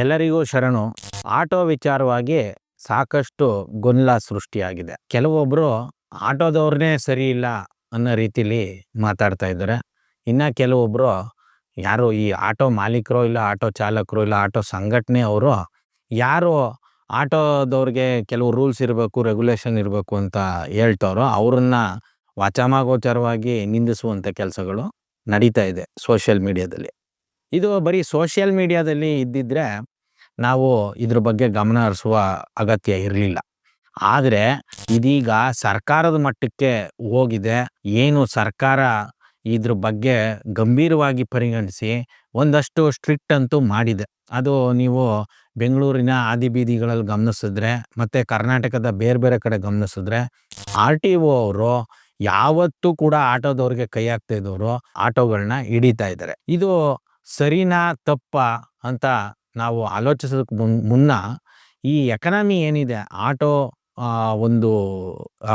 ಎಲ್ಲರಿಗೂ ಶರಣು. ಆಟೋ ವಿಚಾರವಾಗಿ ಸಾಕಷ್ಟು ಗೊಂದಲ ಸೃಷ್ಟಿಯಾಗಿದೆ. ಕೆಲವೊಬ್ಬರು ಆಟೋದವ್ರನ್ನೇ ಸರಿ ಇಲ್ಲ ಅನ್ನೋ ರೀತಿಲಿ ಮಾತಾಡ್ತಾ ಇದ್ದಾರೆ. ಇನ್ನ ಕೆಲವೊಬ್ಬರು ಯಾರು ಈ ಆಟೋ ಮಾಲೀಕರು ಇಲ್ಲ, ಆಟೋ ಚಾಲಕರು ಇಲ್ಲ, ಆಟೋ ಸಂಘಟನೆ ಅವರು ಯಾರು ಆಟೋದವ್ರಿಗೆ ಕೆಲವು ರೂಲ್ಸ್ ಇರಬೇಕು, ರೆಗ್ಯುಲೇಷನ್ ಇರಬೇಕು ಅಂತ ಹೇಳ್ತಾರೋ ಅವ್ರನ್ನ ವಾಚಾಮಗೋಚರವಾಗಿ ನಿಂದಿಸುವಂಥ ಕೆಲಸಗಳು ನಡೀತಾ ಇದೆ ಸೋಷಿಯಲ್ ಮೀಡಿಯಾದಲ್ಲಿ. ಇದು ಬರೀ ಸೋಷಿಯಲ್ ಮೀಡಿಯಾದಲ್ಲಿ ಇದ್ದಿದ್ರೆ ನಾವು ಇದ್ರ ಬಗ್ಗೆ ಗಮನ ಹರಿಸುವ ಅಗತ್ಯ ಇರಲಿಲ್ಲ. ಆದರೆ ಇದೀಗ ಸರ್ಕಾರದ ಮಟ್ಟಕ್ಕೆ ಹೋಗಿದೆ. ಏನು ಸರ್ಕಾರ ಇದ್ರ ಬಗ್ಗೆ ಗಂಭೀರವಾಗಿ ಪರಿಗಣಿಸಿ ಒಂದಷ್ಟು ಸ್ಟ್ರಿಕ್ಟ್ ಅಂತೂ ಮಾಡಿದೆ. ಅದು ನೀವು ಬೆಂಗಳೂರಿನ ಆದಿ ಬೀದಿಗಳಲ್ಲಿ ಗಮನಿಸಿದ್ರೆ ಮತ್ತು ಕರ್ನಾಟಕದ ಬೇರೆ ಬೇರೆ ಕಡೆ ಗಮನಿಸಿದ್ರೆ ಆರ್ ಟಿ ಒ ಅವರು ಯಾವತ್ತೂ ಕೂಡ ಆಟೋದವ್ರಿಗೆ ಕೈ ಹಾಕ್ತಾ ಇದ್ದವರು ಆಟೋಗಳನ್ನ ಹಿಡಿತಾ ಇದ್ದಾರೆ. ಇದು ಸರಿನಾ, ತಪ್ಪ ಅಂತ ನಾವು ಆಲೋಚಿಸೋದಕ್ಕೆ ಮುನ್, ಮುನ್ನ ಈ ಎಕನಾಮಿ ಏನಿದೆ, ಆಟೋ ಒಂದು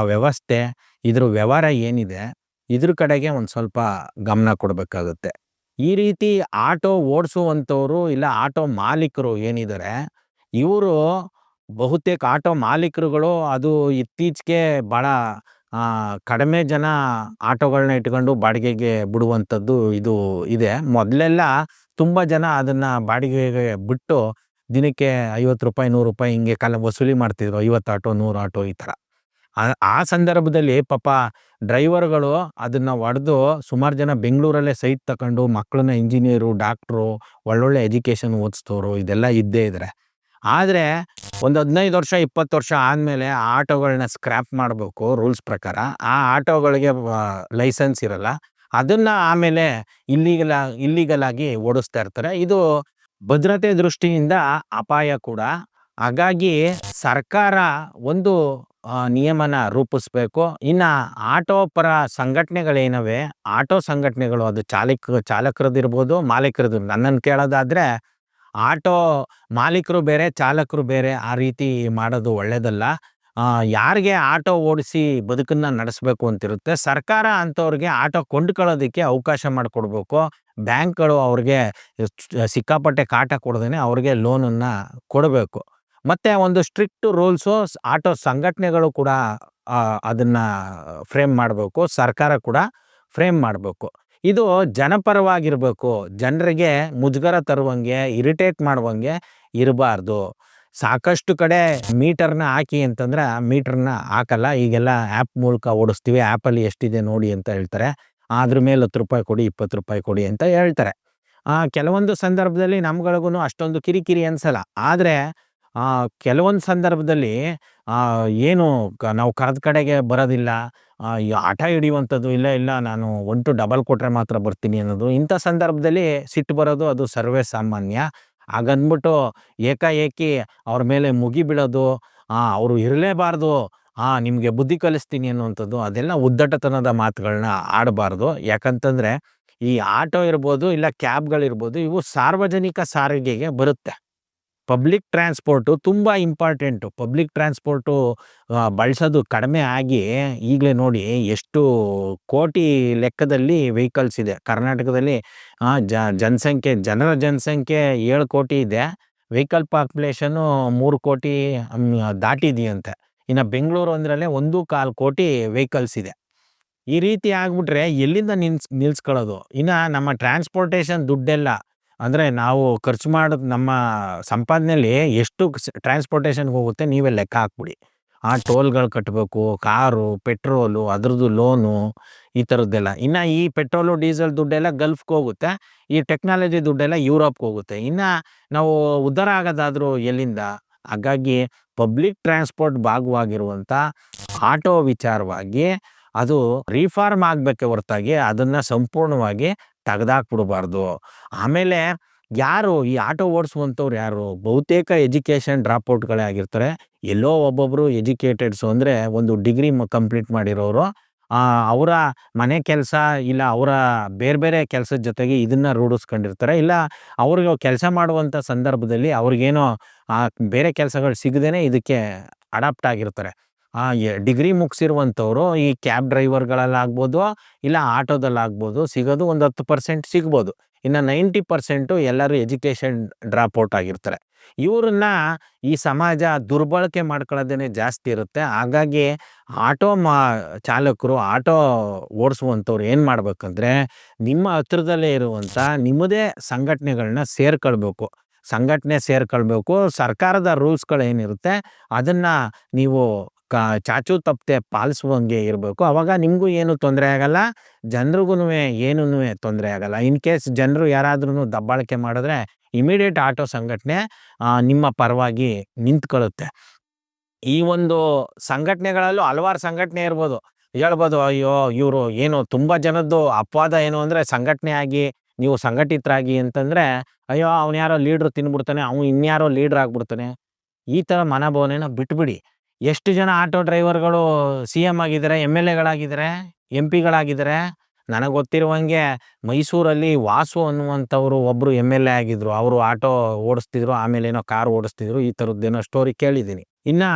ವ್ಯವಸ್ಥೆ, ಇದ್ರ ವ್ಯವಹಾರ ಏನಿದೆ, ಇದ್ರ ಕಡೆಗೆ ಒಂದು ಸ್ವಲ್ಪ ಗಮನ ಕೊಡಬೇಕಾಗುತ್ತೆ. ಈ ರೀತಿ ಆಟೋ ಓಡಿಸುವಂಥವ್ರು ಇಲ್ಲ ಆಟೋ ಮಾಲೀಕರು ಏನಿದ್ದಾರೆ ಇವರು ಬಹುತೇಕ ಆಟೋ ಮಾಲೀಕರುಗಳು ಅದು ಇತ್ತೀಚೆಗೆ ಭಾಳ ಕಡಿಮೆ ಜನ ಆಟೋಗಳನ್ನ ಇಟ್ಕೊಂಡು ಬಾಡಿಗೆಗೆ ಬಿಡುವಂಥದ್ದು ಇದು ಇದೆ. ಮೊದಲೆಲ್ಲ ತುಂಬ ಜನ ಅದನ್ನು ಬಾಡಿಗೆಗೆ ಬಿಟ್ಟು ದಿನಕ್ಕೆ ಐವತ್ತು ರೂಪಾಯಿ, ನೂರು ರೂಪಾಯಿ ಹಿಂಗೆ ಕಾಲ ವಸೂಲಿ ಮಾಡ್ತಿದ್ರು. ಐವತ್ತು ಆಟೋ, ನೂರು ಆಟೋ ಈ ಥರ. ಆ- ಸಂದರ್ಭದಲ್ಲಿ ಪಾಪ ಡ್ರೈವರ್ಗಳು ಅದನ್ನು ಹೊಡೆದು ಸುಮಾರು ಜನ ಬೆಂಗಳೂರಲ್ಲೇ ಸೈಟ್ ತಗೊಂಡು ಮಕ್ಕಳನ್ನ, ಇಂಜಿನಿಯರು, ಡಾಕ್ಟ್ರು, ಒಳ್ಳೊಳ್ಳೆ ಎಜುಕೇಷನ್ ಓದಿಸ್ತವ್ರು ಇದೆಲ್ಲ ಇದ್ದೇ ಇದ್ದಾರೆ ಆದರೆ ಒಂದು ಹದಿನೈದು ವರ್ಷ, ಇಪ್ಪತ್ತು ವರ್ಷ ಆದಮೇಲೆ ಆ ಆಟೋಗಳನ್ನ ಸ್ಕ್ರ್ಯಾಪ್ ಮಾಡಬೇಕು ರೂಲ್ಸ್ ಪ್ರಕಾರ. ಆ ಆಟೋಗಳಿಗೆ ಲೈಸೆನ್ಸ್ ಇರಲ್ಲ. ಅದನ್ನು ಆಮೇಲೆ ಇಲ್ಲಿಗಲ ಇಲ್ಲಿಗಲ್ ಆಗಿ ಓಡಿಸ್ತಾ ಇರ್ತಾರೆ. ಇದು ಭದ್ರತೆ ದೃಷ್ಟಿಯಿಂದ ಅಪಾಯ ಕೂಡ. ಹಾಗಾಗಿ ಸರ್ಕಾರ ಒಂದು ನಿಯಮನ ರೂಪಿಸ್ಬೇಕು. ಇನ್ನು ಆಟೋ ಪರ ಸಂಘಟನೆಗಳೇನವೆ? ಆಟೋ ಸಂಘಟನೆಗಳು ಅದು ಚಾಲಕ, ಚಾಲಕರದಿರ್ಬೋದು ಮಾಲೀಕರದ್ದು ನನ್ನನ್ನು ಕೇಳೋದಾದ್ರೆ ಆಟೋ ಮಾಲೀಕರು ಬೇರೆ, ಚಾಲಕರು ಬೇರೆ ಆ ರೀತಿ ಮಾಡೋದು ಒಳ್ಳೆಯದಲ್ಲ ಯಾರಿಗೆ ಆಟೋ ಓಡಿಸಿ ಬದುಕನ್ನು ನಡೆಸಬೇಕು ಅಂತಿರುತ್ತೆ, ಸರ್ಕಾರ ಅಂಥವ್ರಿಗೆ ಆಟೋ ಕೊಂಡ್ಕೊಳ್ಳೋದಕ್ಕೆ ಅವಕಾಶ ಮಾಡಿಕೊಡ್ಬೇಕು. ಬ್ಯಾಂಕ್ಗಳು ಅವ್ರಿಗೆ ಸಿಕ್ಕಾಪಟ್ಟೆ ಕಾಟ ಕೊಡ್ದೇ ಅವ್ರಿಗೆ ಲೋನನ್ನು ಕೊಡಬೇಕು. ಮತ್ತು ಒಂದು ಸ್ಟ್ರಿಕ್ಟ್ ರೂಲ್ಸು ಆಟೋ ಸಂಘಟನೆಗಳು ಕೂಡ ಅದನ್ನ ಫ್ರೇಮ್ ಮಾಡಬೇಕು, ಸರ್ಕಾರ ಕೂಡ ಫ್ರೇಮ್ ಮಾಡಬೇಕು. ಇದು ಜನಪರವಾಗಿರಬೇಕು. ಜನರಿಗೆ ಮುಜುಗರ ತರುವಂಗೆ ಇರಿಟೇಟ್ ಮಾಡುವಂಗೆ ಇರಬಾರ್ದು. ಸಾಕಷ್ಟು ಕಡೆ ಮೀಟರ್ನ ಹಾಕಿ ಅಂತಂದ್ರೆ ಮೀಟರ್ನ ಹಾಕಲ್ಲ. ಈಗೆಲ್ಲ ಆ್ಯಪ್ ಮೂಲಕ ಓಡಿಸ್ತೀವಿ. ಆ್ಯಪಲ್ಲಿ ಎಷ್ಟಿದೆ ನೋಡಿ ಅಂತ ಹೇಳ್ತಾರೆ. ಅದ್ರ ಮೇಲೆ ಹತ್ತು ರೂಪಾಯಿ ಕೊಡಿ ಇಪ್ಪತ್ತು ರೂಪಾಯಿ ಕೊಡಿ ಅಂತ ಹೇಳ್ತಾರೆ. ಆ, ಕೆಲವೊಂದು ಸಂದರ್ಭದಲ್ಲಿ ನಮ್ಗಳಿಗೂ ಅಷ್ಟೊಂದು ಕಿರಿಕಿರಿ ಅನ್ಸಲ್ಲ. ಆದರೆ ಕೆಲವೊಂದು ಸಂದರ್ಭದಲ್ಲಿ ಏನು ನಾವು ಕರೆದ ಕಡೆಗೆ ಬರೋದಿಲ್ಲ. ಈ ಆಟ ಹಿಡಿಯುವಂಥದ್ದು ಇಲ್ಲ ಇಲ್ಲ, ನಾನು ಒನ್ ಟು ಡಬಲ್ ಕೊಟ್ಟರೆ ಮಾತ್ರ ಬರ್ತೀನಿ ಅನ್ನೋದು. ಇಂಥ ಸಂದರ್ಭದಲ್ಲಿ ಸಿಟ್ಟು ಬರೋದು ಅದು ಸರ್ವೇ ಸಾಮಾನ್ಯ. ಹಾಗಂದ್ಬಿಟ್ಟು ಏಕಾಏಕಿ ಅವ್ರ ಮೇಲೆ ಮುಗಿಬಿಡೋದು ಅವರು ಇರಲೇಬಾರ್ದು, ಆ, ನಿಮಗೆ ಬುದ್ಧಿ ಕಲಿಸ್ತೀನಿ ಅನ್ನುವಂಥದ್ದು, ಅದೆಲ್ಲ ಉದ್ದಟತನದ ಮಾತುಗಳನ್ನ ಆಡಬಾರ್ದು. ಯಾಕಂತಂದರೆ ಈ ಆಟೋ ಇರ್ಬೋದು, ಇಲ್ಲ ಕ್ಯಾಬ್ಗಳಿರ್ಬೋದು, ಇವು ಸಾರ್ವಜನಿಕ ಸಾರಿಗೆಗೆ ಬರುತ್ತೆ. ಪಬ್ಲಿಕ್ ಟ್ರಾನ್ಸ್ಪೋರ್ಟು ತುಂಬ ಇಂಪಾರ್ಟೆಂಟು ಪಬ್ಲಿಕ್ ಟ್ರಾನ್ಸ್ಪೋರ್ಟು ಬಳಸೋದು ಕಡಿಮೆ ಆಗಿ ಈಗಲೇ ನೋಡಿ ಎಷ್ಟು ಕೋಟಿ ಲೆಕ್ಕದಲ್ಲಿ ವೆಹಿಕಲ್ಸ್ ಇದೆ. ಕರ್ನಾಟಕದಲ್ಲಿ ಜ, ಜನಸಂಖ್ಯೆ, ಜನರ ಜನಸಂಖ್ಯೆ ಏಳು ಕೋಟಿ ಇದೆ. ವೆಹಿಕಲ್ ಪಾಪ್ಯುಲೇಷನ್ನು ಮೂರು ಕೋಟಿ ದಾಟಿದೆಯಂತೆ. ಇನ್ನು ಬೆಂಗಳೂರು ಅಂದ್ರಲ್ಲೇ ಒಂದು ಕಾಲು ಕೋಟಿ ವೆಹಿಕಲ್ಸ್ ಇದೆ. ಈ ರೀತಿ ಆಗ್ಬಿಟ್ರೆ ಎಲ್ಲಿಂದ ನಿಲ್ಸ್, ನಿಲ್ಸ್ಕೊಳ್ಳೋದು? ಇನ್ನು ನಮ್ಮ ಟ್ರಾನ್ಸ್ಪೋರ್ಟೇಷನ್ ದುಡ್ಡೆಲ್ಲ ಅಂದರೆ ನಾವು ಖರ್ಚು ಮಾಡೋದು ನಮ್ಮ ಸಂಪಾದನೆಯಲ್ಲಿ ಎಷ್ಟು ಟ್ರಾನ್ಸ್ಪೋರ್ಟೇಷನ್ಗೆ ಹೋಗುತ್ತೆ ನೀವೇ ಲೆಕ್ಕ ಹಾಕ್ಬಿಡಿ. ಆ ಟೋಲ್ಗಳು ಕಟ್ಟಬೇಕು ಕಾರು, ಪೆಟ್ರೋಲು, ಅದ್ರದ್ದು ಲೋನು ಈ ಥರದ್ದೆಲ್ಲ ಇನ್ನು ಈ ಪೆಟ್ರೋಲು, ಡೀಸೆಲ್ ದುಡ್ಡೆಲ್ಲ ಗಲ್ಫ್ಗೆ ಹೋಗುತ್ತೆ, ಈ ಟೆಕ್ನಾಲಜಿ ದುಡ್ಡೆಲ್ಲ ಯುರೋಪ್ಗೆ ಹೋಗುತ್ತೆ. ಇನ್ನು ನಾವು ಉದ್ಧಾರ ಆಗೋದಾದರೂ ಎಲ್ಲಿಂದ? ಹಾಗಾಗಿ ಪಬ್ಲಿಕ್ ಟ್ರಾನ್ಸ್ಪೋರ್ಟ್ ಭಾಗವಾಗಿರುವಂಥ ಆಟೋ ವಿಚಾರವಾಗಿ ಅದು ರಿಫಾರ್ಮ್ ಆಗಬೇಕೆ ಹೊರತಾಗಿ ಅದನ್ನು ಸಂಪೂರ್ಣವಾಗಿ ತೆಗೆದಾಕ್ಬಿಡ್ಬಾರ್ದು. ಆಮೇಲೆ ಯಾರು ಈ ಆಟೋ ಓಡಿಸುವಂಥವ್ರು ಯಾರು? ಬಹುತೇಕ ಎಜುಕೇಷನ್ ಡ್ರಾಪ್ಔಟ್ಗಳೇ ಆಗಿರ್ತಾರೆ. ಎಲ್ಲೋ ಒಬ್ಬೊಬ್ಬರು ಎಜುಕೇಟೆಡ್ಸು ಅಂದರೆ ಒಂದು ಡಿಗ್ರಿ ಕಂಪ್ಲೀಟ್ ಮಾಡಿರೋರು ಅವರ ಮನೆ ಕೆಲಸ ಇಲ್ಲ ಅವರ ಬೇರೆ ಬೇರೆ ಕೆಲಸದ ಜೊತೆಗೆ ಇದನ್ನು ರೂಢಿಸ್ಕೊಂಡಿರ್ತಾರೆ. ಇಲ್ಲ ಅವ್ರಿಗೆ ಕೆಲಸ ಮಾಡುವಂಥ ಸಂದರ್ಭದಲ್ಲಿ ಅವ್ರಿಗೇನೋ ಬೇರೆ ಕೆಲಸಗಳು ಸಿಗದೇ ಇದಕ್ಕೆ ಅಡಾಪ್ಟ್ ಆಗಿರ್ತಾರೆ. ಆ ಡಿಗ್ರಿ ಮುಗಿಸಿರುವಂಥವ್ರು ಈ ಕ್ಯಾಬ್ ಡ್ರೈವರ್ಗಳಲ್ಲಾಗ್ಬೋದು, ಇಲ್ಲ ಆಟೋದಲ್ಲಾಗ್ಬೋದು ಸಿಗೋದು ಒಂದು ಹತ್ತು ಪರ್ಸೆಂಟ್ ಸಿಗ್ಬೋದು. ಇನ್ನು ನೈಂಟಿ ಪರ್ಸೆಂಟು ಎಲ್ಲರೂ ಎಜುಕೇಷನ್ ಡ್ರಾಪ್ ಔಟ್ ಆಗಿರ್ತಾರೆ. ಇವ್ರನ್ನ ಈ ಸಮಾಜ ದುರ್ಬಳಕೆ ಮಾಡ್ಕೊಳ್ಳೋದೇ ಜಾಸ್ತಿ ಇರುತ್ತೆ. ಹಾಗಾಗಿ ಆಟೋ ಮಾ, ಚಾಲಕರು, ಆಟೋ ಓಡಿಸುವಂಥವ್ರು ಏನು ಮಾಡ್ಬೇಕಂದ್ರೆ ನಿಮ್ಮ ಹತ್ರದಲ್ಲೇ ಇರುವಂಥ ನಿಮ್ಮದೇ ಸಂಘಟನೆಗಳನ್ನ ಸೇರ್ಕೊಳ್ಬೇಕು. ಸಂಘಟನೆ ಸೇರ್ಕೊಳ್ಬೇಕು. ಸರ್ಕಾರದ ರೂಲ್ಸ್ಗಳೇನಿರುತ್ತೆ ಅದನ್ನು ನೀವು ಕ ಚಾಚು ತಪ್ಪದೆ ಪಾಲಿಸುವಂಗೆ ಇರಬೇಕು. ಅವಾಗ ನಿಮಗೂ ಏನು ತೊಂದರೆ ಆಗಲ್ಲ. ಜನರಿಗೂ ಏನೂ ತೊಂದರೆ ಆಗಲ್ಲ. ಇನ್ ಕೇಸ್ ಜನರು ಯಾರಾದ್ರೂ ದಬ್ಬಾಳಿಕೆ ಮಾಡಿದ್ರೆ ಇಮಿಡಿಯೇಟ್ ಆಟೋ ಸಂಘಟನೆ ನಿಮ್ಮ ಪರವಾಗಿ ನಿಂತ್ಕೊಳ್ಳುತ್ತೆ. ಈ ಒಂದು ಸಂಘಟನೆಗಳಲ್ಲೂ ಹಲವಾರು ಸಂಘಟನೆ ಇರ್ಬೋದು. ಹೇಳ್ಬೋದು, ಅಯ್ಯೋ, ಇವರು ಏನು ತುಂಬ ಜನದ್ದು ಅಪವಾದ ಏನು ಅಂದರೆ ಸಂಘಟನೆ ಆಗಿ, ನೀವು ಸಂಘಟಿತರಾಗಿ ಅಂತಂದರೆ, ಅಯ್ಯೋ, ಅವ್ನು ಯಾರೋ ಲೀಡ್ರ್ ತಿನ್ಬಿಡ್ತಾನೆ, ಅವ್ನು ಇನ್ಯಾರೋ ಲೀಡ್ರ್ ಆಗ್ಬಿಡ್ತಾನೆ ಈ ಥರ ಮನೋಭಾವನೆನ ಬಿಟ್ಬಿಡಿ. ಎಷ್ಟು ಜನ ಆಟೋ ಡ್ರೈವರ್ಗಳು ಸಿ ಎಂ ಆಗಿದ್ದಾರೆ ಎಂ ಎಲ್ ಎಗಳಾಗಿದ್ದಾರೆ, ಎಂ ಪಿಗಳಾಗಿದ್ದಾರೆ? ನನಗೆ ಗೊತ್ತಿರುವಂಗೆ ಮೈಸೂರಲ್ಲಿ ವಾಸು ಅನ್ನುವಂಥವ್ರು ಒಬ್ಬರು ಎಂ ಎಲ್ ಎ ಆಗಿದ್ರು. ಅವರು ಆಟೋ ಓಡಿಸ್ತಿದ್ರು, ಆಮೇಲೆ ಏನೋ ಕಾರ್ ಓಡಿಸ್ತಿದ್ರು, ಈ ಥರದ್ದೇನೋ ಸ್ಟೋರಿ ಕೇಳಿದ್ದೀನಿ. ಇನ್ನು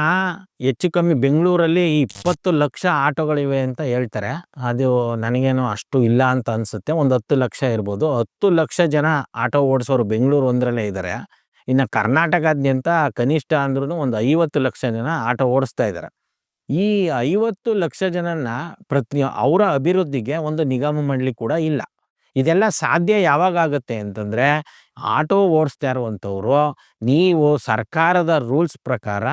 ಹೆಚ್ಚು ಕಮ್ಮಿ ಬೆಂಗಳೂರಲ್ಲಿ ಇಪ್ಪತ್ತು ಲಕ್ಷ ಆಟೋಗಳಿವೆ ಅಂತ ಹೇಳ್ತಾರೆ. ಅದು ನನಗೇನು ಅಷ್ಟು ಇಲ್ಲ ಅಂತ ಅನಿಸುತ್ತೆ. ಒಂದು ಹತ್ತು ಲಕ್ಷ ಇರ್ಬೋದು. ಹತ್ತು ಲಕ್ಷ ಜನ ಆಟೋ ಓಡಿಸೋರು ಬೆಂಗಳೂರು ಒಂದರಲ್ಲೇ ಇದ್ದಾರೆ. ಇನ್ನು ಕರ್ನಾಟಕಾದ್ಯಂತ ಕನಿಷ್ಠ ಅಂದ್ರೂ ಒಂದು ಐವತ್ತು ಲಕ್ಷ ಜನ ಆಟೋ ಓಡಿಸ್ತಾ ಇದ್ದಾರೆ ಈ ಐವತ್ತು ಲಕ್ಷ ಜನನ ಪ್ರತಿ ಅವರ ಅಭಿವೃದ್ಧಿಗೆ ಒಂದು ನಿಗಮ ಮಂಡಳಿ ಕೂಡ ಇಲ್ಲ. ಇದೆಲ್ಲ ಸಾಧ್ಯ ಯಾವಾಗ ಆಗುತ್ತೆ ಅಂತಂದರೆ ಆಟೋ ಓಡಿಸ್ತಾ ಇರುವಂಥವ್ರು ನೀವು ಸರ್ಕಾರದ ರೂಲ್ಸ್ ಪ್ರಕಾರ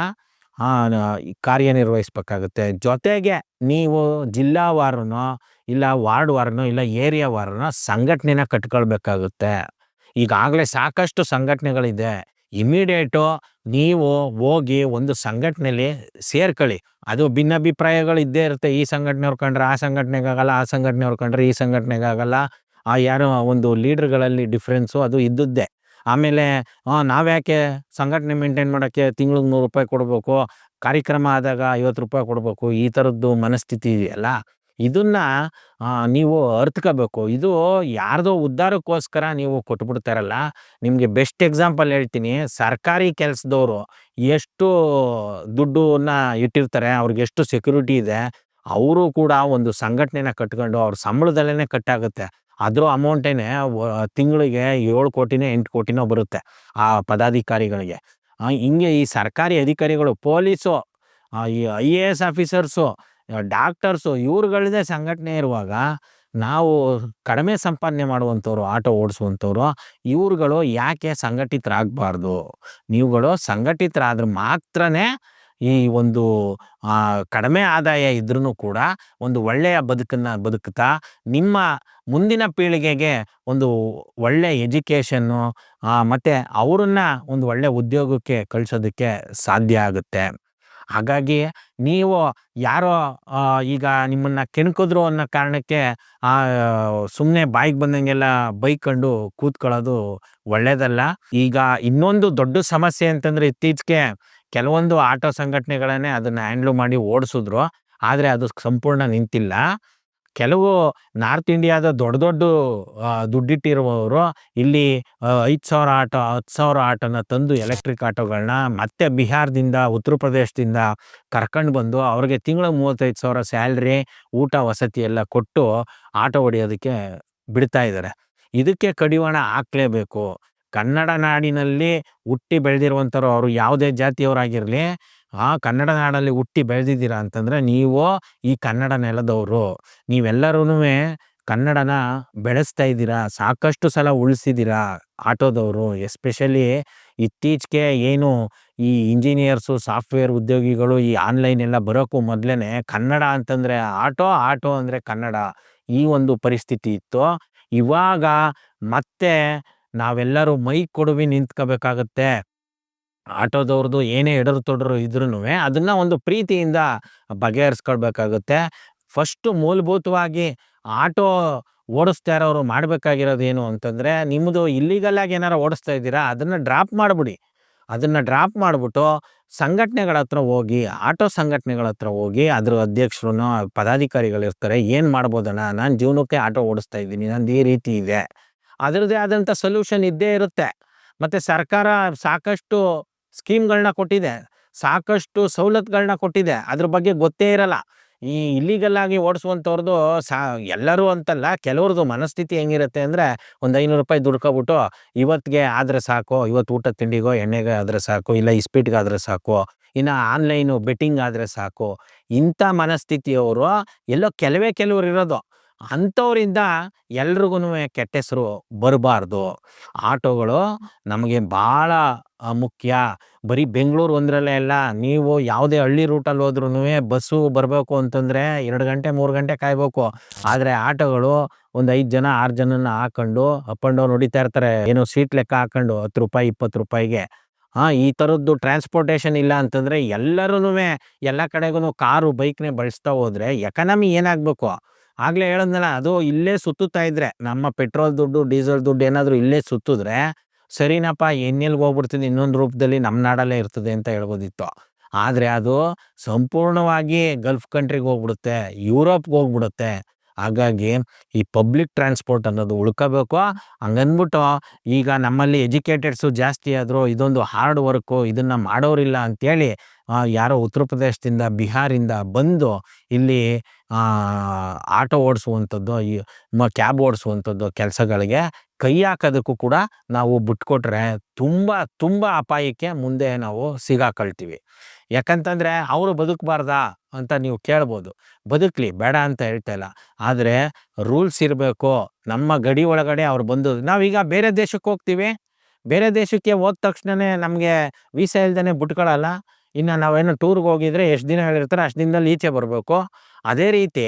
ಕಾರ್ಯನಿರ್ವಹಿಸ್ಬೇಕಾಗುತ್ತೆ. ಜೊತೆಗೆ ನೀವು ಜಿಲ್ಲಾವಾರನೋ ಇಲ್ಲ ವಾರ್ಡ್ ವಾರನೋ ಇಲ್ಲ ಏರಿಯಾ ವಾರನೋ ಸಂಘಟನೆನ ಕಟ್ಕೊಳ್ಬೇಕಾಗುತ್ತೆ. ಈಗಾಗಲೇ ಸಾಕಷ್ಟು ಸಂಘಟನೆಗಳಿದೆ. ಇಮಿಡಿಯೇಟು ನೀವು ಹೋಗಿ ಒಂದು ಸಂಘಟನೆಯಲ್ಲಿ ಸೇರ್ಕೊಳ್ಳಿ. ಅದು ಭಿನ್ನಾಭಿಪ್ರಾಯಗಳು ಇದ್ದೇ ಇರುತ್ತೆ. ಈ ಸಂಘಟನೆಯವ್ರು ಕಂಡ್ರೆ ಆ ಸಂಘಟನೆಗಾಗಲ್ಲ, ಆ ಸಂಘಟನೆಯವ್ರು ಕಂಡ್ರೆ ಈ ಸಂಘಟನೆಗಾಗಲ್ಲ. ಆ ಯಾರೋ ಒಂದು ಲೀಡ್ರ್ಗಳಲ್ಲಿ ಡಿಫ್ರೆನ್ಸು ಅದು ಇದ್ದದ್ದೇ. ಆಮೇಲೆ ನಾವ್ಯಾಕೆ ಸಂಘಟನೆ ಮೇಂಟೈನ್ ಮಾಡೋಕ್ಕೆ ತಿಂಗ್ಳಿಗೆ ನೂರು ರೂಪಾಯಿ ಕೊಡಬೇಕು, ಕಾರ್ಯಕ್ರಮ ಆದಾಗ ಐವತ್ತು ರೂಪಾಯಿ ಕೊಡಬೇಕು, ಈ ಥರದ್ದು ಮನಸ್ಥಿತಿ ಇದೆಯಲ್ಲ? ಇದನ್ನ ನೀವು ಅರ್ತ್ಕೋಬೇಕು ಇದು ಯಾರ್ದೋ ಉದ್ಧಾರಕ್ಕೋಸ್ಕರ ನೀವು ಕೊಟ್ಬಿಡ್ತಾರಲ್ಲ, ನಿಮಗೆ ಬೆಸ್ಟ್ ಎಕ್ಸಾಂಪಲ್ ಹೇಳ್ತೀನಿ. ಸರ್ಕಾರಿ ಕೆಲಸದವರು ಎಷ್ಟು ದುಡ್ಡನ್ನ ಇಟ್ಟಿರ್ತಾರೆ, ಅವ್ರಿಗೆ ಎಷ್ಟು ಸೆಕ್ಯೂರಿಟಿ ಇದೆ, ಅವರು ಕೂಡ ಒಂದು ಸಂಘಟನೆನ ಕಟ್ಕೊಂಡು ಅವ್ರ ಸಂಬಳದಲ್ಲೇ ಕಟ್ಟಾಗುತ್ತೆ. ಅದ್ರ ಅಮೌಂಟೇನೆ ತಿಂಗಳಿಗೆ ಏಳು ಕೋಟಿನೇ, ಎಂಟು ಕೋಟಿನೋ ಬರುತ್ತೆ ಆ ಪದಾಧಿಕಾರಿಗಳಿಗೆ. ಹಿಂಗೆ ಈ ಸರ್ಕಾರಿ ಅಧಿಕಾರಿಗಳು, ಪೊಲೀಸು ಈ I A S officers doctors ಇವ್ರುಗಳದೆ ಸಂಘಟನೆ ಇರುವಾಗ, ನಾವು ಕಡಿಮೆ ಸಂಪಾದನೆ ಮಾಡುವಂಥವ್ರು, ಆಟೋ ಓಡಿಸುವಂಥವ್ರು, ಇವ್ರುಗಳು ಯಾಕೆ ಸಂಘಟಿತರಾಗಬಾರ್ದು? ನೀವುಗಳು ಸಂಘಟಿತರಾದ್ರೆ ಮಾತ್ರನೇ ಈ ಒಂದು ಕಡಿಮೆ ಆದಾಯ ಇದ್ರೂ ಕೂಡ ಒಂದು ಒಳ್ಳೆಯ ಬದುಕನ್ನು ಬದುಕ್ತಾ ನಿಮ್ಮ ಮುಂದಿನ ಪೀಳಿಗೆಗೆ ಒಂದು ಒಳ್ಳೆಯ ಎಜುಕೇಷನ್ನು ಮತ್ತು ಅವರನ್ನ ಒಂದು ಒಳ್ಳೆಯ ಉದ್ಯೋಗಕ್ಕೆ ಕಳಿಸೋದಕ್ಕೆ ಸಾಧ್ಯ ಆಗುತ್ತೆ. ಹಾಗಾಗಿ ನೀವು ಯಾರೋ ಈಗ ನಿಮ್ಮನ್ನು ಕೆಣಕಿದ್ರು ಅನ್ನೋ ಕಾರಣಕ್ಕೆ ಸುಮ್ಮನೆ ಬಾಯಿಗೆ ಬಂದಂಗೆಲ್ಲ ಬೈಕೊಂಡು ಕೂತ್ಕೊಳ್ಳೋದು ಒಳ್ಳೇದಲ್ಲ. ಈಗ ಇನ್ನೊಂದು ದೊಡ್ಡ ಸಮಸ್ಯೆ ಅಂತಂದರೆ ಇತ್ತೀಚೆಗೆ ಕೆಲವೊಂದು ಆಟೋ ಸಂಘಟನೆಗಳನ್ನೇ ಅದನ್ನು ಹ್ಯಾಂಡ್ಲು ಮಾಡಿ ಓಡಿಸಿದ್ರು. ಆದರೆ ಅದು ಸಂಪೂರ್ಣ ನಿಂತಿಲ್ಲ. ಕೆಲವು ನಾರ್ತ್ ಇಂಡಿಯಾದ ದೊಡ್ಡ ದೊಡ್ಡ ದುಡ್ಡಿಟ್ಟಿರುವವರು ಇಲ್ಲಿ ಐದು ಸಾವಿರ ಆಟೋ ಹತ್ತು ಸಾವಿರ ಆಟೋನ ತಂದು ಎಲೆಕ್ಟ್ರಿಕ್ ಆಟೋಗಳನ್ನ ಮತ್ತೆ ಬಿಹಾರದಿಂದ, ಉತ್ತರ ಪ್ರದೇಶದಿಂದ ಕರ್ಕೊಂಡು ಬಂದು ಅವ್ರಿಗೆ ತಿಂಗಳ ಮೂವತ್ತೈದು ಸಾವಿರ ಸ್ಯಾಲ್ರಿ, ಊಟ, ವಸತಿ ಎಲ್ಲ ಕೊಟ್ಟು ಆಟೋ ಹೊಡೆಯೋದಕ್ಕೆ ಬಿಡ್ತಾ ಇದ್ದಾರೆ ಇದಕ್ಕೆ ಕಡಿವಾಣ ಹಾಕ್ಲೇಬೇಕು. ಕನ್ನಡ ನಾಡಿನಲ್ಲಿ ಹುಟ್ಟಿ ಬೆಳೆದಿರುವಂಥವ್ರು ಅವರು ಯಾವುದೇ ಜಾತಿಯವರಾಗಿರಲಿ ಆ ಕನ್ನಡ ನಾಡಲ್ಲಿ ಹುಟ್ಟಿ ಬೆಳೆದಿದ್ದೀರಾ ಅಂತಂದರೆ ನೀವು ಈ ಕನ್ನಡ ನೆಲದವರು. ನೀವೆಲ್ಲರೂ ಕನ್ನಡನ ಬೆಳೆಸ್ತಾ ಇದ್ದೀರಾ, ಸಾಕಷ್ಟು ಸಲ ಉಳಿಸಿದ್ದೀರಾ ಆಟೋದವರು, ಎಸ್ಪೆಷಲಿ ಇತ್ತೀಚೆಗೆ ಏನು ಈ ಇಂಜಿನಿಯರ್ಸು, ಸಾಫ್ಟ್ವೇರ್ ಉದ್ಯೋಗಿಗಳು ಈ ಆನ್ಲೈನ್ ಎಲ್ಲ ಬರೋಕ್ಕೂ ಮೊದಲೇ ಕನ್ನಡ ಅಂತಂದರೆ ಆಟೋ ಆಟೋ ಅಂದರೆ ಕನ್ನಡ ಈ ಒಂದು ಪರಿಸ್ಥಿತಿ ಇತ್ತು. ಇವಾಗ ಮತ್ತೆ ನಾವೆಲ್ಲರೂ ಮೈ ಕೊಡುವಿ ನಿಂತ್ಕೋಬೇಕಾಗತ್ತೆ. ಆಟೋದವ್ರದ್ದು ಏನೇ ಎಡರು ತೊಡರು ಇದ್ರೂ ಅದನ್ನ ಒಂದು ಪ್ರೀತಿಯಿಂದ ಬಗೆಹರಿಸ್ಕೊಳ್ಬೇಕಾಗುತ್ತೆ. ಫಸ್ಟು ಮೂಲಭೂತವಾಗಿ ಆಟೋ ಓಡಿಸ್ತಾ ಇರೋರು ಮಾಡಬೇಕಾಗಿರೋದು ಏನು ಅಂತಂದರೆ ನಿಮ್ಮದು ಇಲ್ಲಿಗಲ್ಲಾಗಿ ಏನಾರು ಓಡಿಸ್ತಾ ಇದ್ದೀರಾ, ಅದನ್ನು ಡ್ರಾಪ್ ಮಾಡಿಬಿಡಿ. ಅದನ್ನು ಡ್ರಾಪ್ ಮಾಡಿಬಿಟ್ಟು ಸಂಘಟನೆಗಳ ಹತ್ರ ಹೋಗಿ, ಆಟೋ ಸಂಘಟನೆಗಳ ಹತ್ರ ಹೋಗಿ, ಅದ್ರ ಅಧ್ಯಕ್ಷರು ಪದಾಧಿಕಾರಿಗಳಿರ್ತಾರೆ ಏನು ಮಾಡ್ಬೋದಣ್ಣ, ನಾನು ಜೀವನಕ್ಕೆ ಆಟೋ ಓಡಿಸ್ತಾ ಇದ್ದೀನಿ, ನಂದು ಈ ರೀತಿ ಇದೆ. ಅದರದೇ ಆದಂಥ ಸೊಲ್ಯೂಷನ್ ಇದ್ದೇ ಇರುತ್ತೆ. ಮತ್ತು ಸರ್ಕಾರ ಸಾಕಷ್ಟು ಸ್ಕೀಮ್ಗಳನ್ನ ಕೊಟ್ಟಿದೆ, ಸಾಕಷ್ಟು ಸವಲತ್ತುಗಳನ್ನ ಕೊಟ್ಟಿದೆ. ಅದ್ರ ಬಗ್ಗೆ ಗೊತ್ತೇ ಇರಲ್ಲ. ಈ ಇಲ್ಲಿಗಲ್ ಆಗಿ ಓಡಿಸುವಂಥವ್ರದ್ದು ಸಾ, ಎಲ್ಲರೂ ಅಂತಲ್ಲ ಕೆಲವ್ರದ್ದು ಮನಸ್ಥಿತಿ ಹೆಂಗಿರುತ್ತೆ ಅಂದರೆ ಒಂದು ಐನೂರು ರೂಪಾಯಿ ದುಡ್ಕೊಬಿಟ್ಟು ಇವತ್ತಿಗೆ ಆದರೆ ಸಾಕು, ಇವತ್ತು ಊಟ ತಿಂಡಿಗೋ, ಎಣ್ಣೆಗೆ ಆದರೆ ಸಾಕು, ಇಲ್ಲ ಇಸ್ಪೀಟ್ಗಾದರೆ ಸಾಕು, ಇನ್ನು ಆನ್ಲೈನು ಬೆಟ್ಟಿಂಗ್ ಆದರೆ ಸಾಕು. ಇಂಥ ಮನಸ್ಥಿತಿಯವರು ಎಲ್ಲೋ ಕೆಲವೇ ಕೆಲವ್ರು ಇರೋದು. ಅಂಥವ್ರಿಂದ ಎಲ್ರಿಗೂ ಕೆಟ್ಟ ಹೆಸರು ಬರಬಾರ್ದು. ಆಟೋಗಳು ನಮಗೆ ಭಾಳ ಮುಖ್ಯ. ಬರೀ ಬೆಂಗಳೂರು ಒಂದರಲ್ಲೇ ಅಲ್ಲ, ನೀವು ಯಾವುದೇ ಹಳ್ಳಿ ರೂಟಲ್ಲಿ ಹೋದ್ರೂ ಬಸ್ಸು ಬರಬೇಕು ಅಂತಂದರೆ ಎರಡು ಗಂಟೆ, ಮೂರು ಗಂಟೆ ಕಾಯಬೇಕು. ಆದರೆ ಆಟೋಗಳು ಒಂದು ಐದು ಜನ, ಆರು ಜನನ ಹಾಕೊಂಡು ಅಪ್ ಆ್ಯಂಡ್ ಡೌನ್ ಹೊಡಿತಾ ಇರ್ತಾರೆ. ಏನೋ ಸೀಟ್ ಲೆಕ್ಕ ಹಾಕೊಂಡು ಹತ್ತು ರೂಪಾಯಿ, ಇಪ್ಪತ್ತು ರೂಪಾಯಿಗೆ. ಹಾಂ, ಈ ಥರದ್ದು ಟ್ರಾನ್ಸ್ಪೋರ್ಟೇಷನ್ ಇಲ್ಲ ಅಂತಂದರೆ ಎಲ್ಲರೂ ಎಲ್ಲ ಕಡೆಗೂ ಕಾರು, ಬೈಕ್ನೇ ಬಳಸ್ತಾ ಹೋದ್ರೆ ಎಕನಾಮಿ ಏನಾಗಬೇಕು? ಆಗಲೇ ಹೇಳಿದ್ನಲ್ಲ, ಅದು ಇಲ್ಲೇ ಸುತ್ತುತ್ತಾ ಇದ್ರೆ, ನಮ್ಮ ಪೆಟ್ರೋಲ್ ದುಡ್ಡು, ಡೀಸೆಲ್ ದುಡ್ಡು ಏನಾದರೂ ಇಲ್ಲೇ ಸುತ್ತಿದ್ರೆ ಸರಿನಪ್ಪ, ಎಣ್ಣೆಲ್ಗೆ ಹೋಗ್ಬಿಡ್ತದೆ ಇನ್ನೊಂದು ರೂಪದಲ್ಲಿ ನಮ್ಮ ನಾಡಲ್ಲೇ ಇರ್ತದೆ ಅಂತ ಹೇಳ್ಬೋದಿತ್ತು. ಆದರೆ ಅದು ಸಂಪೂರ್ಣವಾಗಿ ಗಲ್ಫ್ ಕಂಟ್ರಿಗೆ ಹೋಗ್ಬಿಡುತ್ತೆ, ಯುರೋಪ್ಗೆ ಹೋಗ್ಬಿಡುತ್ತೆ. ಹಾಗಾಗಿ ಈ ಪಬ್ಲಿಕ್ ಟ್ರಾನ್ಸ್ಪೋರ್ಟ್ ಅನ್ನೋದು ಉಳ್ಕೋಬೇಕು. ಹಂಗನ್ಬಿಟ್ಟು ಈಗ ನಮ್ಮಲ್ಲಿ ಎಜುಕೇಟೆಡ್ಸು ಜಾಸ್ತಿ ಆದರೂ ಇದೊಂದು ಹಾರ್ಡ್ ವರ್ಕು, ಇದನ್ನು ಮಾಡೋರಿಲ್ಲ ಅಂಥೇಳಿ ಯಾರೋ ಉತ್ತರ ಪ್ರದೇಶದಿಂದ ಬಿಹಾರಿಂದ ಬಂದು ಇಲ್ಲಿ ಆಟೋ ಓಡಿಸುವಂಥದ್ದು, ಈ, ಮ, ಕ್ಯಾಬ್ ಓಡಿಸುವಂಥದ್ದು ಕೆಲಸಗಳಿಗೆ ಕೈ ಹಾಕೋದಕ್ಕೂ ಕೂಡ ನಾವು ಬಿಟ್ಕೊಟ್ರೆ ತುಂಬ ತುಂಬ ಅಪಾಯಕ್ಕೆ ಮುಂದೆ ನಾವು ಸಿಗಾಕೊಳ್ತೀವಿ. ಯಾಕಂತಂದರೆ ಅವರು ಬದುಕಬಾರ್ದಾ ಅಂತ ನೀವು ಕೇಳ್ಬೋದು. ಬದುಕಲಿ, ಬೇಡ ಅಂತ ಹೇಳ್ತಾ ಇಲ್ಲ. ಆದರೆ ರೂಲ್ಸ್ ಇರಬೇಕು. ನಮ್ಮ ಗಡಿ ಒಳಗಡೆ ಅವ್ರು ಬಂದು ನಾವೀಗ ಬೇರೆ ದೇಶಕ್ಕೆ ಹೋಗ್ತೀವಿ. ಬೇರೆ ದೇಶಕ್ಕೆ ಹೋದ ತಕ್ಷಣವೇ ನಮಗೆ ವೀಸಾ ಇಲ್ದೇ ಬಿಟ್ಕೊಳ್ಳಲ್ಲ ಇನ್ನು ನಾವೇನು ಟೂರ್ಗೆ ಹೋಗಿದ್ರೆ ಎಷ್ಟು ದಿನ ಹೇಳಿರ್ತಾರೆ ಅಷ್ಟು ದಿನದಲ್ಲಿ ಈಚೆ ಬರಬೇಕು. ಅದೇ ರೀತಿ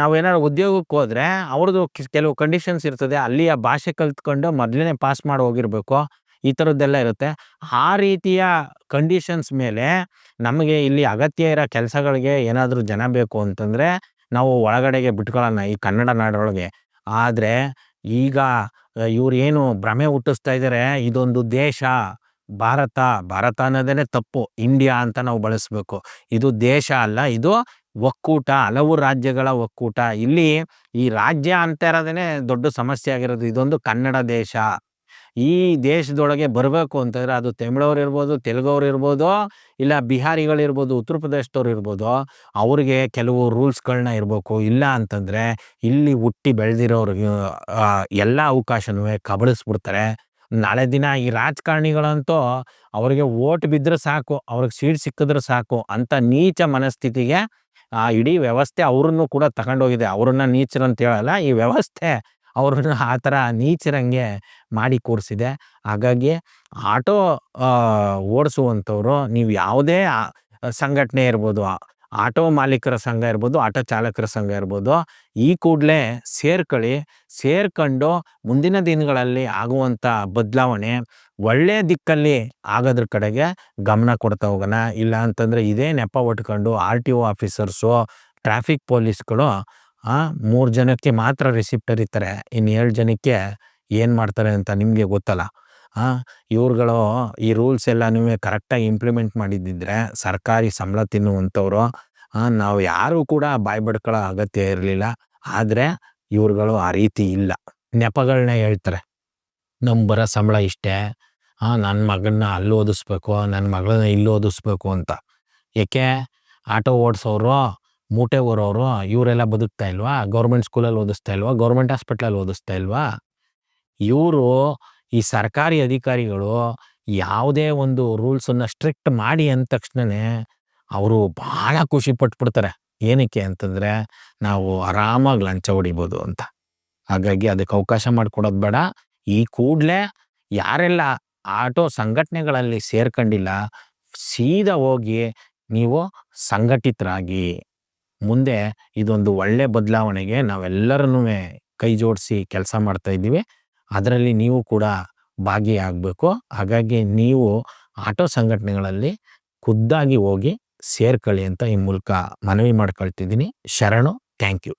ನಾವೇನಾದ್ರು ಉದ್ಯೋಗಕ್ಕೆ ಹೋದ್ರೆ ಅವ್ರದ್ದು ಕೆಲವು ಕಂಡೀಷನ್ಸ್ ಇರ್ತದೆ. ಅಲ್ಲಿಯ ಭಾಷೆ ಕಲ್ತ್ಕೊಂಡು ಮೊದಲೇನೆ ಪಾಸ್ ಮಾಡಿ ಹೋಗಿರಬೇಕು. ಈ ಥರದ್ದೆಲ್ಲ ಇರುತ್ತೆ. ಆ ರೀತಿಯ ಕಂಡೀಷನ್ಸ್ ಮೇಲೆ ನಮಗೆ ಇಲ್ಲಿ ಅಗತ್ಯ ಇರೋ ಕೆಲಸಗಳಿಗೆ ಏನಾದರೂ ಜನ ಬೇಕು ಅಂತಂದರೆ ನಾವು ಒಳಗಡೆಗೆ ಬಿಟ್ಕೊಳ್ಳೋಣ ಈ ಕನ್ನಡ ನಾಡೊಳಗೆ. ಆದರೆ ಈಗ ಇವ್ರು ಏನು ಭ್ರಮೆ ಹುಟ್ಟಿಸ್ತಾ ಇದ್ದಾರೆ ಇದೊಂದು ದೇಶ, ಭಾರತ. ಭಾರತ ಅನ್ನೋದೇನೆ ತಪ್ಪು. ಇಂಡಿಯಾ ಅಂತ ನಾವು ಬಳಸಬೇಕು. ಇದು ದೇಶ ಅಲ್ಲ, ಇದು ಒಕ್ಕೂಟ, ಹಲವು ರಾಜ್ಯಗಳ ಒಕ್ಕೂಟ. ಇಲ್ಲಿ ಈ ರಾಜ್ಯ ಅಂತ ಇರೋದೇ ದೊಡ್ಡ ಸಮಸ್ಯೆ ಆಗಿರೋದು. ಇದೊಂದು ಕನ್ನಡ ದೇಶ. ಈ ದೇಶದೊಳಗೆ ಬರಬೇಕು ಅಂತಂದರೆ ಅದು ತಮಿಳವ್ರು ಇರ್ಬೋದು, ತೆಲುಗವ್ರು ಇರ್ಬೋದು, ಇಲ್ಲ ಬಿಹಾರಿಗಳಿರ್ಬೋದು ಉತ್ತರ ಪ್ರದೇಶದವ್ರು ಇರ್ಬೋದು, ಅವ್ರಿಗೆ ಕೆಲವು ರೂಲ್ಸ್ಗಳನ್ನ ಇರಬೇಕು. ಇಲ್ಲ ಅಂತಂದರೆ ಇಲ್ಲಿ ಹುಟ್ಟಿ ಬೆಳೆದಿರೋರಿಗೆ ಎಲ್ಲ ಅವಕಾಶನೂ ಕಬಳಿಸ್ಬಿಡ್ತಾರೆ. ನಾಳೆ ದಿನ ಈ ರಾಜಕಾರಣಿಗಳಂತೂ ಅವರಿಗೆ ಓಟ್ ಬಿದ್ದರೆ ಸಾಕು, ಅವ್ರಿಗೆ ಸೀಟ್ ಸಿಕ್ಕಿದ್ರೆ ಸಾಕು ಅಂತ ನೀಚ ಮನಸ್ಥಿತಿಗೆ ಆ ಇಡೀ ವ್ಯವಸ್ಥೆ ಅವ್ರನ್ನು ಕೂಡ ತಗೊಂಡೋಗಿದೆ. ಅವ್ರನ್ನ ನೀಚರು ಅಂತ ಹೇಳಲ್ಲ, ಈ ವ್ಯವಸ್ಥೆ ಅವ್ರನ್ನ ಆ ಥರ ನೀಚರಂಗೆ ಮಾಡಿ ಕೂರಿಸಿದೆ. ಹಾಗಾಗಿ ಆಟೋ ಓಡಿಸುವಂಥವ್ರು, ನೀವು ಯಾವುದೇ ಸಂಘಟನೆ ಇರ್ಬೋದು ಆಟೋ ಮಾಲೀಕರ ಸಂಘ ಇರ್ಬೋದು, ಆಟೋ ಚಾಲಕರ ಸಂಘ ಇರ್ಬೋದು, ಈ ಕೂಡಲೇ ಸೇರ್ಕೊಳ್ಳಿ ಸೇರ್ಕೊಂಡು ಮುಂದಿನ ದಿನಗಳಲ್ಲಿ ಆಗುವಂಥ ಬದಲಾವಣೆ ಒಳ್ಳೆಯ ದಿಕ್ಕಲ್ಲಿ ಆಗೋದ್ರ ಕಡೆಗೆ ಗಮನ ಕೊಡ್ತಾ ಹೋಗೋಣ. ಇಲ್ಲ ಅಂತಂದರೆ ಇದೇ ನೆಪ ಒಟ್ಕೊಂಡು R T O officers, traffic ಪೊಲೀಸ್ಗಳು ಮೂರು ಜನಕ್ಕೆ ಮಾತ್ರ ರಿಸಿಪ್ಟ್ ಅರಿತಾರೆ ಇನ್ನು ಏಳು ಜನಕ್ಕೆ ಏನು ಮಾಡ್ತಾರೆ ಅಂತ ನಿಮಗೆ ಗೊತ್ತಲ್ಲ. ಇವ್ರುಗಳು ಈ ರೂಲ್ಸ್ ಎಲ್ಲನೂ ಕರೆಕ್ಟಾಗಿ ಇಂಪ್ಲಿಮೆಂಟ್ ಮಾಡಿದ್ದಿದ್ರೆ ಸರ್ಕಾರಿ ಸಂಬಳ ತಿನ್ನುವಂಥವ್ರು ನಾವು ಯಾರೂ ಕೂಡ ಬಾಯಿ ಬಡ್ಕೊಳ್ಳೋ ಅಗತ್ಯ ಇರಲಿಲ್ಲ. ಆದರೆ ಇವ್ರುಗಳು ಆ ರೀತಿ ಇಲ್ಲ. ನೆಪಗಳನ್ನ ಹೇಳ್ತಾರೆ. ನಮ್ಮ ಬರೋ ಸಂಬಳ ಇಷ್ಟೇ. ನನ್ನ ಮಗನ್ನ ಅಲ್ಲಿ ಓದಿಸ್ಬೇಕು ನನ್ನ ಮಗಳನ್ನ ಇಲ್ಲಿ ಓದಿಸ್ಬೇಕು ಅಂತ. ಏಕೆ? ಆಟೋ ಓಡಿಸೋರು, ಮೂಟೆ ಊರವರು ಇವರೆಲ್ಲ ಬದುಕ್ತಾ ಇಲ್ವಾ? ಗೌರ್ಮೆಂಟ್ ಸ್ಕೂಲಲ್ಲಿ ಓದಿಸ್ತಾ ಇಲ್ವಾ? ಗೌರ್ಮೆಂಟ್ ಹಾಸ್ಪಿಟ್ಲಲ್ಲಿ ಓದಿಸ್ತಾ ಇಲ್ವಾ? ಇವರು, ಈ ಸರ್ಕಾರಿ ಅಧಿಕಾರಿಗಳು ಯಾವುದೇ ಒಂದು ರೂಲ್ಸನ್ನು ಸ್ಟ್ರಿಕ್ಟ್ ಮಾಡಿ ಅಂದ ತಕ್ಷಣನೇ ಅವರು ಭಾಳ ಖುಷಿ ಪಟ್ಬಿಡ್ತಾರೆ. ಏನಕ್ಕೆ ಅಂತಂದರೆ ನಾವು ಆರಾಮಾಗಿ ಲಂಚ ಹೊಡಿಬೋದು ಅಂತ. ಹಾಗಾಗಿ ಅದಕ್ಕೆ ಅವಕಾಶ ಮಾಡಿಕೊಡೋದು ಬೇಡ. ಈ ಕೂಡಲೇ ಯಾರೆಲ್ಲ ಆಟೋ ಸಂಘಟನೆಗಳಲ್ಲಿ ಸೇರ್ಕೊಂಡಿಲ್ಲ, ಸೀದಾ ಹೋಗಿ ನೀವು ಸಂಘಟಿತರಾಗಿ. ಮುಂದೆ ಇದೊಂದು ಒಳ್ಳೆ ಬದಲಾವಣೆಗೆ ನಾವೆಲ್ಲರನ್ನೂ ಕೈ ಜೋಡಿಸಿ ಕೆಲಸ ಮಾಡ್ತಾ ಇದ್ದೀವಿ. ಅದರಲ್ಲಿ ನೀವು ಕೂಡ ಭಾಗಿಯಾಗಬೇಕು. ಹಾಗಾಗಿ ನೀವು ಆಟೋ ಸಂಘಟನೆಗಳಲ್ಲಿ ಖುದ್ದಾಗಿ ಹೋಗಿ ಸೇರ್ಕೊಳ್ಳಿ ಅಂತ ಈ ಮೂಲಕ ಮನವಿ ಮಾಡ್ಕೊಳ್ತಿದ್ದೀನಿ. ಶರಣು ಥ್ಯಾಂಕ್ ಯು.